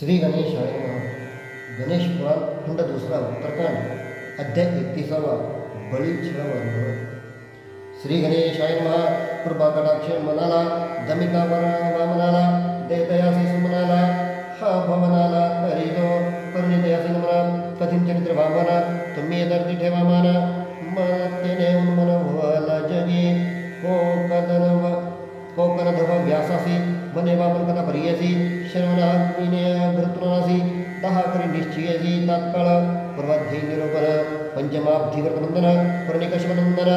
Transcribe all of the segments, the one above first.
श्री गणेशाय नमः। गणेश पुराण खंड दुसरा उत्तरकांड अध्याय एकतीसावा, बळी छळवर्ग श्री गणेशाय नमः। कृपा कटाक्ष मनाला दमिका वर वामनाला देतयासी सुमनाला, हा भवनाला हरिजो करुणितयासी नमना कथिन चरित्र वामना, तुम्ही दर्दी ठेवा माना। मतेने उन्मन भवला जगी। को कदन कोकण धव व्यासासी, मने वामन कथा परियसी श्रवणा विनय भृतनासी दहा करी निश्चयसी निरूपण पंचमाब्धिवर्तनंदन पूर्णिकशवनंदन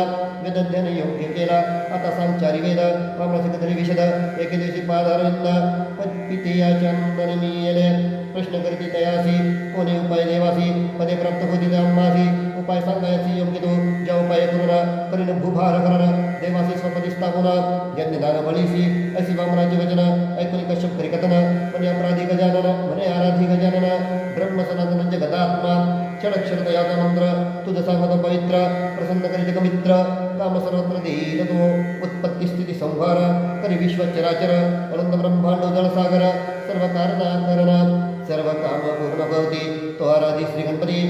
वेदध्यन योग्य केला आता सांचारी वेद वामनसिकधरी विशद एके पादारविंद पितेयाच्या नंदन प्रश्न करीती तयासी कोणी उपाय देवासी, पदे प्राप्त होती आम्हासी उपाय सांगायची योग्य तो ज्या उपाय करुणा करीन भूभार करण देवासी स्वपदी स्थापना यज्ञ दान बळीसी अशी वामनाची वचन ऐकून कश्यप करी कथन म्हणे अपराधी गजानन म्हणे आराधी गजानन, ब्रह्म सनातन जगदात्मा क्षण याचा मंत्र तुझ सांगतो पवित्र, प्रसन्न करी जगमित्र काम सर्वत्र देईल तो उत्पत्ती स्थिती संहार, करी विश्व चराचर, अनंत ब्रह्मांड जलसागर सर्व कारणाकरण सर्व काम पूर्ण भवती तो आराधी श्री गणपती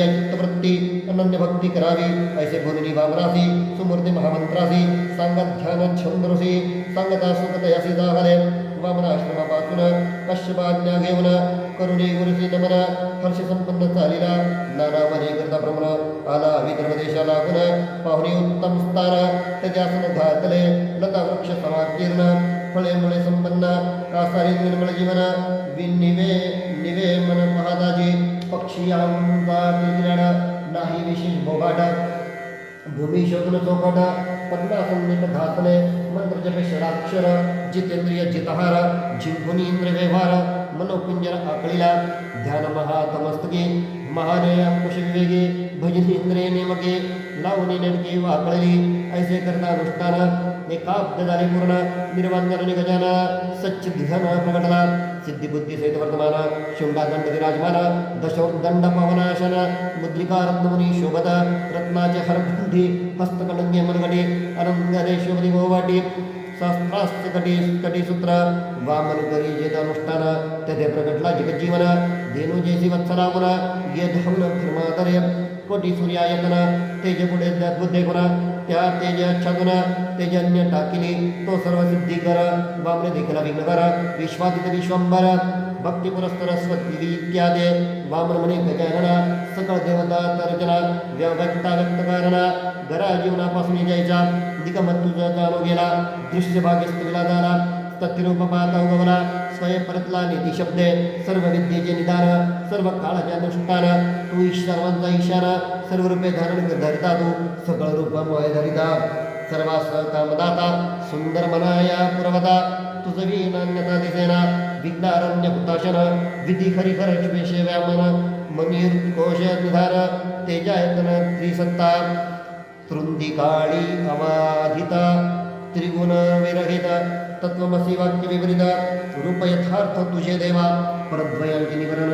चित्तवृत्ती अनन्य भक्ती करावी, ऐसे बोलणी वामरासी, सुमूर्ती महामंत्रासी सांगत ध्यान छंदरसी सांगता सुखतयासी दाखले वामनाश्रमापासून कश्यपाज्ञा घेऊन करुणे गुरुसी नमन हर्ष संपन्न चालिला नाना भ्रमण आला उत्तम वृक्ष फळे मुळे संपन्न कासारी निर्मळ जीवन विनिवे निवे मन महादाजी पक्षी आमचा किरण नाही विशेष बोगाट भूमी शोधन चौकट पद्मासन नीट घातले मंत्र जपे षडाक्षर जितेंद्रिय जितहार जिंकुनी इंद्र व्यवहार मनोकुंजर आकळीला, ध्यान महातमस्तके महानय अंकुश विवेगे भजनी इंद्रिय नेमके लावणी नेमके वाकळली ऐसे करता अनुष्ठान एकाब्द झाले पूर्ण गजान सच्चिद ध्यान प्रकटला सिद्धी सहित वर्तमान शुंडा दंड विराजमान दशोदंड पवनाशन, मुद्रिका रत्नमुनी शोभत, रत्नाचे हरखंडी हस्तकलंगे मनगडी अनंगरे गोवाटी, शास्त्रास्त्र कटी कटीसूत्र वामन करी जेत अनुष्ठान, तेथे प्रकटला जगज्जीवन, धेनु जैसी वत्सलामुन, ये धावून धर्मादर्य, कोटी सूर्यायतन तेज पुढे बुद्धे गुण त्या तेज, छगन, तेजन्य, टाकिली तो सर्व सिद्धि कर, वामने देखला विघ्न कर, विश्वादित विश्वंबर भक्ति पुरस्तर स्वती इत्यादि। वामन म्हणे गजानन, सकल देवता तर्जना व्यक्ता व्यक्त कारण घरा जीवनापासून जायचा दिगमत तुझा जाणू गेला दृश्य भाग्य तुला झाला तत्रूपपात उगवला स्वयं परतला नीती शब्दे सर्व विद्येचे निदान सर्व काळाचे अनुष्ठान तू सर्वांचा इशारा सर्व रूपे धारण धरिता तू सकळ रूपमय धरिता सर्वास कामदाता सुंदर मनाया पुरवता तुझ नान्यता दिसेना विघ्नारण्य हुताशन विधी खरी खर वेशे व्यामन मनीर कोश निधार तेजायतन त्रिसत्ता तृंदिकाळी अवाधिता त्रिगुण विरहित तत्वमसी वाक्य विपरीत रूप यथार्थ तुझे देवा परद्वयांचे निवरण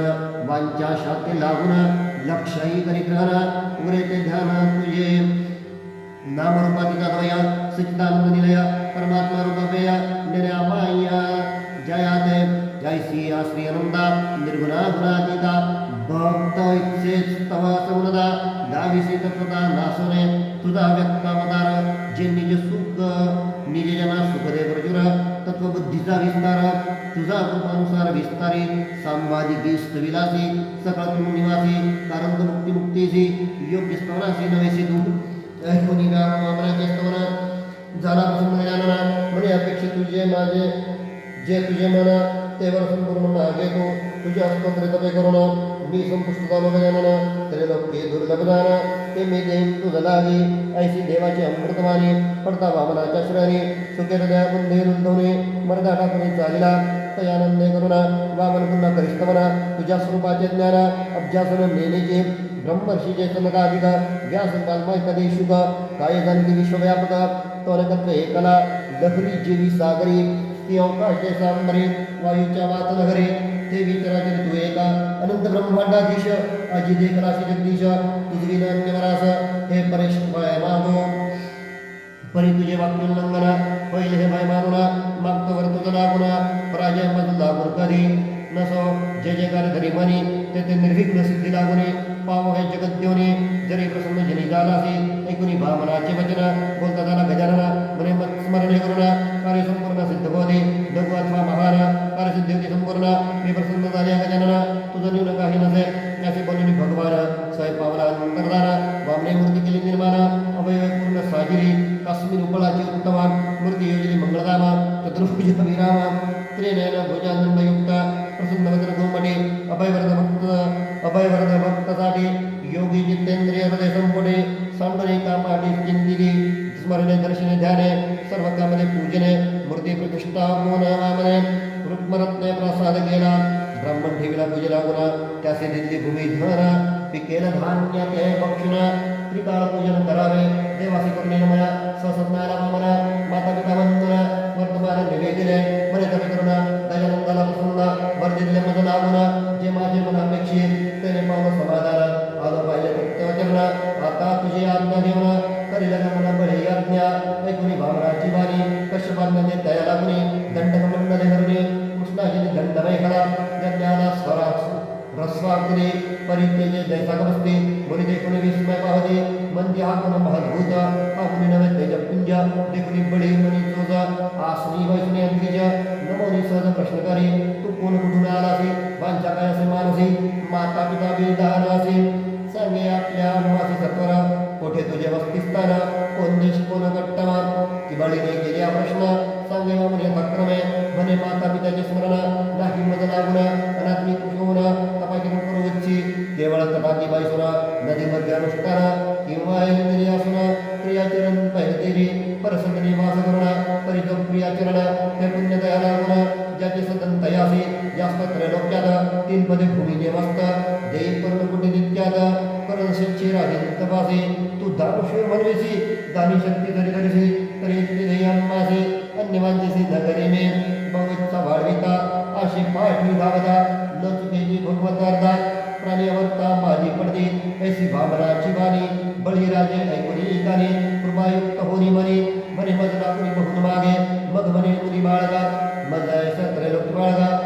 वांच्या शाते लागून लक्षही करिग्रहण उरे ते ध्यान तुझे नामरूपातिका द्वय सच्चिदानंद निलय परमात्मा रूपपेय निर्यामाया जयाते जयसी श्री अनंदा निर्गुणा गुणातीता भक्त इच्छेच तवा सौनदा दाविसी तत्वता नासने तुझा व्यक्तावतार जे निज सुख निज जना सुख दे प्रचुर तत्वबुद्धीचा विस्तार तुझा रूपानुसार विस्तारित सांबाजिक विलासी सकळ निवासी कारण तू मुक्ती मुक्तीसी योग्य स्तवनासी नवेसी तू ऐकून वामनाचे स्तवन झाला प्रसन्न म्हणे अपेक्षित तुझे माझे जे तुझे म्हणा ते वर संपूर्ण मागे तू तुझ्या स्तोत्र तपे करून मी संपुष्ट झालो गजानन तरी लोके दुर्लभ दान ते मी देईन तुझ लागी ऐशी देवाची अमृतवाणी, पडता वामनाच्या श्रेणी सुखे हृदया बुंदे रुंदवणे मर्दा टाकणे चालिला तयानंदे करुणा, वामन पुन्हा करिस्तवना तुझ्या स्वरूपाचे ज्ञान अभ्यासन नेनेचे ब्रह्मर्षीचे समकाधिक व्यास पालमाय कधी शुभ काय जाणती विश्वव्यापक तोलकत्व एकला लहरी जीवी सागरी, ती अवकाशे सांबरे, वायूच्या वात नगरे ते विचराचर तू एका अनंत ब्रह्मांडाधीश अजी देखराशी जगदीश तुझी नान्यवरास हे परेश मागो परी तुझे वाक्योल्लंघन पहिले हे भय मानुना मागतो वर तुझं लागुना, पराजय मधून लागून कधी नसो, जय जयकार धरी म्हणी तेथे निर्विघ्न सिद्धी लागुने, पाव हे जगद्योनी जरी प्रसन्न जनी झालासी ऐकुनी भामनाचे वचन, बोलता झाला गजानन मत स्मरणे करुण कार्य संपूर्ण सिद्ध होते लघु अथवा महान, कार्यसिद्धी संपूर्ण न्यून काही नसे असे बोलून भगवान स्वयंपावला अंतर्धान वामने मूर्ती केली निर्माण अवयव पूर्ण साजिरी काश्मीर उपळाची उत्तम मूर्ती योजली मंगळधाम चतुर्भुज विराम त्रिनयन भुजानंदयुक्त प्रसन्न वदन गोमटे अभयवरद भक्त, अभयवरद भक्तसाठी योगी जितेंद्रिय हृदय संपुटे सांडणे कामाटी चिंतिली स्मरणे, दर्शने, ध्याने पूजने, मूर्ती प्रतिष्ठा मोन वामने प्रसाद ब्राह्मण ठेवीला पूजेला गुणा त्यासे दिल्ली भूमी धन पिकेल धान्य ते भक्षण त्रिकाळ पूजन करावे, देवासी करुणे नमया ससज्ञाला वामना माता पिता वंदना, वर्तमान निवेदिले मने तपे करुणा दयानंदाला प्रसन्न वर्जिल्ले मद लागुना जे माझे मन अपेक्षे तेने पावन समाधान, आलो पाहिले प्रत्यवचरण आता तुझी आज्ञा घेऊन, करील गमन बळी आज्ञा, ऐकुनी भामराची वाणी कश्यपांमध्ये दया लागुनी दंडक मंडले हरुणी कृष्णाजी दंड मेघला स्वराज रस्वाकुले परित्यजे दैसागमस्ते मुनि देखुनि विस्मय पाहते मंदी हाकुन महद्भूत हाकुनि नवे तेज पुंज देखुनि बडी मनी आसनी वैसने अंतिज नमोनी सहज प्रश्नकारी कोण कुठून आलासी वांचा काय माता पिता विधानासी सांगे आपल्या मासी सत्वर कोठे तुझे वस्तिस्थान कोण देश कोण कट्टवा ती बळीने केली प्रश्न सांगे म्हणे तक्रमे म्हणे माता पित्याचे स्मरण नाही मज लागुन अनात्मी कुशोन तपाकी पूर्वची केवळ तपाकी बाईसुन नदी मध्ये अनुष्ठान किंवा इंद्रिय असून क्रियाचरण पहितेरी परसंत निवास करुण परितम क्रियाचरण पुण्य दया लागुन ज्याचे सदन तयासी जास्त त्रैलोक्यात तीन पदे भूमी नेमस्त देई पर्ण कुटी नित्यात राजे तू दानशूर म्हणवेसी दानी शक्ती धरी धरिसी तरी माझे अन्यवांचे सिद्ध करे मे भगवतचा वाढविता पाठी धावता न चुकेची भगवतार्धा प्राणी अवर्ता माझी पडते ऐसी भामराची वाणी बळीराजे ऐकुनी गाणे कृपायुक्त होनी मनी म्हणे मज नाकुनी बघून मागे मग म्हणे मुली बाळगा मज ऐसा त्रैलोक बाळगा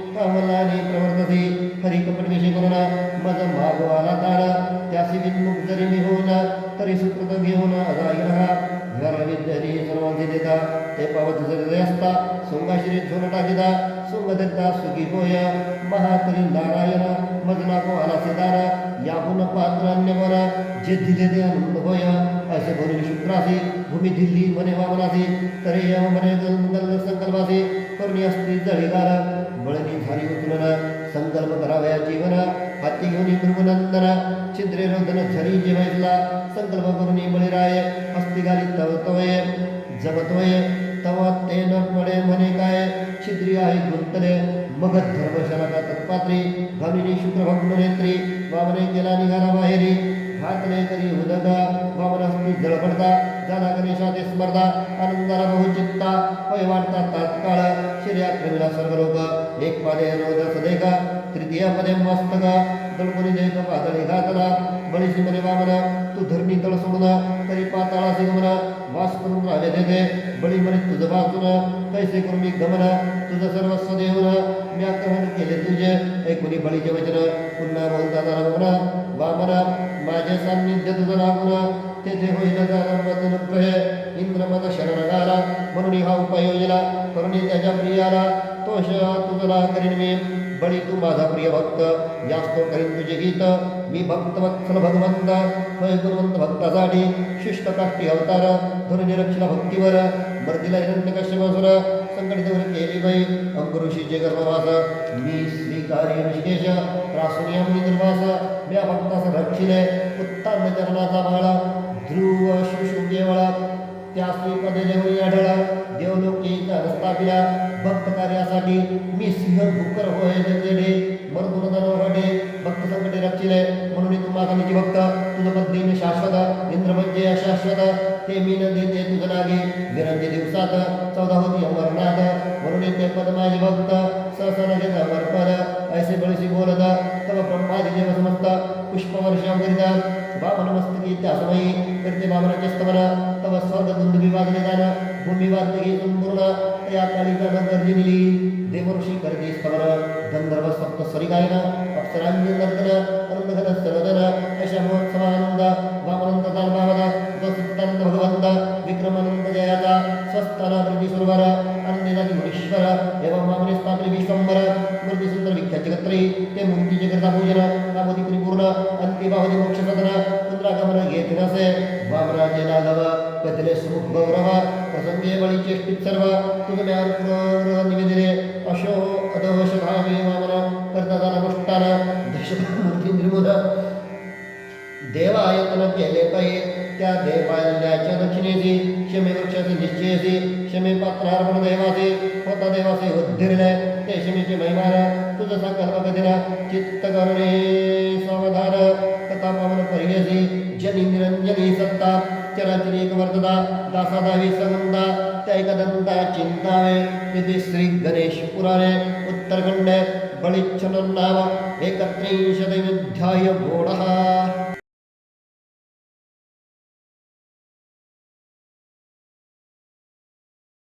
कामलाने प्रवर्तते। हरी कपटवेशे करुणा मज मागवाला तारा त्यासी विन्मुख जरी मी होना तरी सुकृत घेऊन अजाई रहा घर विद्यारी सर्वांचे देता ते पावत जरी असता मजना को आला सितारा, याहून पात्र अन्य बरा जे दिले ते आनंद होय, असे बोलून शुक्रासी, भूमी दिल्ली मने वामनासी, तरी यम मने गंगल संकल्पासी, करुणी असती जळीगार बळणी झाली उचलून, संकल्प करावया जीवन, हाती घेऊन मृगनंदन छिद्रे रोदन झरी जेवायला, संकल्प करून बळीराय हस्ती घाली तव तवय जगतवय तवा ते न पडे काय छिद्री आहे गुंतले मग धर्मशाला तत्पात्री, भामिनी शुक्र भग्न नेत्री वामने केला निघाला बाहेरी घातले करी उदगा, वामनास्ती जळपडता झाला गणेशाचे स्पर्धा आनंदाला बहुचित्ता होय वाटता तात्काळ शिर्याक्रमीला सर्व लोक एक पादे रोज सदेका, तृतीय पदे मस्तका दळपुरी देख पातळी घातला बळीशी मने वामना तू धरणी तळ सोडून तरी पाताळा सिगमना वास करून राजे देते वाचून कैसे कुर्मी गमन तुझं सर्वस्व देऊन मी आक्रमण केले तुझे ऐकुनी बळीचे वचन पुन्हा बोलता म्हणा वामना माझे सान्निध्य तुझं लागून तेथे होईल अनुग्रह शरण गाला म्हणून हा उपाय योजना करुणी त्याच्या प्रियाला तोष तुझला करीन मी बळी तू माझा प्रिय भक्त, यास्तो करीन तुझे गीत। मी भक्त वत्सल भगवंत होय गुणवंत भक्तासाठी शिष्ट काष्टी अवतार धरून निरक्षला भक्तीवर, मर्दिला कश्यपासुर संकटितवर केली बाई अंकुऋषीचे गर्भवास। मी श्रीकारी ऋषिकेश त्रासुनियम निर्वास। म्या भक्तास रक्षिले उत्तान चरणाचा बाळा। ध्रुव शिशु केवळ त्या श्रीपदे देऊन आढळ देवलोकीचा स्थापिला भक्त कार्यासाठी मी सिंह भुकर होय जगले मरदुन वाटे भक्त संकटे रक्षिले. म्हणून तू माझा निजी भक्त, तुझं पद्धतीने शाश्वत, इंद्र म्हणजे अशाश्वत, ते मी न देते तुझं नागे निरंजी दिवसात चौदा होती अमरनाथ. म्हणून ते पद माझे भक्त सहसन घेत अमरपद ऐसे बळीशी बोलत, तव ब्रह्मादी देव समस्त पुष्पवर्षाम करिता बामन मस्तकी त्या समयी करते बामनाचे स्तवन तव स्वर्ग दुंदुबी वाजले जाण भूमी वार्तकी संपूर्ण तया कालिका गर्जिनिली देवऋषी करते स्तवन गंधर्व सप्त स्वरी गायन अप्सरांनी नर्तन आनंद घन सर्वजन अशा महोत्सवानंद वामनंद दानभावना वसुतानंद भगवंत विक्रमानंद जयाचा स्वस्ताना प्रति सुरवर आनंदेदानी मुनीश्वर एवं मामने स्थापले विश्वंबर मूर्ती सुंदर विख्यात जगत्री ते मूर्तीचे करता पूजन कामोदी परिपूर्ण अंतिबाहुदी मोक्ष सदन पुनरागमन घेत नसे वामराजे नागव कथले सुमुख गौरव प्रसंगे बळी चेष्टित सर्व तुझ म्यान पुनर् निवेदिले अशो अदोष भावे वामन करता दान गोष्टान दश मूर्ती निर्मुद देवायतन केले पाहिजे त्या देवालयाच्या दक्षिणेची क्षमे वृक्षाचे क्षमे पात्रार्पण देवाचे होता देवाचे उद्धिरले ते क्षमेचे महिमान तुझ संकल्प कधीना चित्त करणे सावधान कथा पावन परियसी जनी निरंजनी सत्ता चराचरी एक वर्तदा दासादावी त्या एकदंता चिंतावे इति श्री गणेश पुराणे उत्तरखंड बळिच्छनं नाम एकत्रिंशदध्याय घोडः